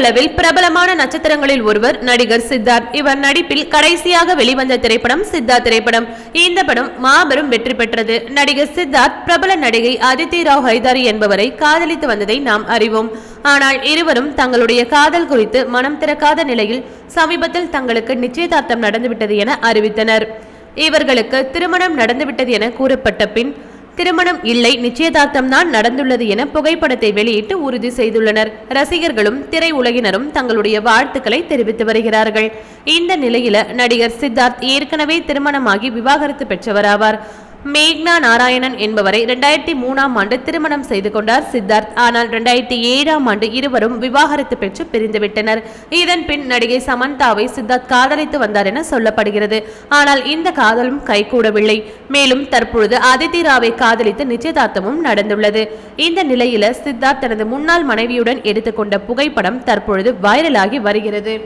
அளவில் பிரபலமான நட்சத்திரங்களில் ஒருவர் நடிகர் சித்தார்த். இவர் நடிப்பில் கடைசியாக வெளிவந்த திரைப்படம் சித்தார்த் திரைப்படம். இந்த படம் மாபெரும் வெற்றி பெற்றது. நடிகர் சித்தார்த் பிரபல நடிகை அதித்தி ராவ் ஹைதாரி என்பவரை காதலித்து வந்ததை நாம் அறிவோம். ஆனால் இருவரும் தங்களுடைய காதல் குறித்து மனம் திறக்காத நிலையில் சமீபத்தில் தங்களுக்கு நிச்சயதார்த்தம் நடந்துவிட்டது என அறிவித்தனர். இவர்களுக்கு திருமணம் நடந்துவிட்டது என கூறப்பட்ட பின் திருமணம் இல்லை நிச்சயதார்த்தம் தான் நடந்துள்ளது என புகைப்படத்தை வெளியிட்டு உறுதி செய்துள்ளனர். ரசிகர்களும் திரையுலகினரும் தங்களுடைய வாழ்த்துக்களை தெரிவித்து வருகிறார்கள். இந்த நிலையில நடிகர் சித்தார்த் ஏற்கனவே திருமணமாகி விவாகரத்து பெற்றவராவார் மேக்னா நாராயணன் என்பவரை இரண்டாயிரத்தி மூணாம் ஆண்டு திருமணம் செய்து கொண்டார் சித்தார்த். ஆனால் இரண்டாயிரத்தி ஏழாம் ஆண்டு இருவரும் விவாகரத்து பெற்று பிரிந்துவிட்டனர் இதன் பின் நடிகை சமந்தாவை சித்தார்த் காதலித்து வந்தார் என சொல்லப்படுகிறது. ஆனால் இந்த காதலும் கைகூடவில்லை. மேலும் தற்பொழுது அதிதி ராவை காதலித்து நிச்சயதார்த்தமும் நடந்துள்ளது. இந்த நிலையில சித்தார்த் தனது முன்னாள் மனைவியுடன் எடுத்துக்கொண்ட புகைப்படம் தற்பொழுது வைரலாகி வருகிறது.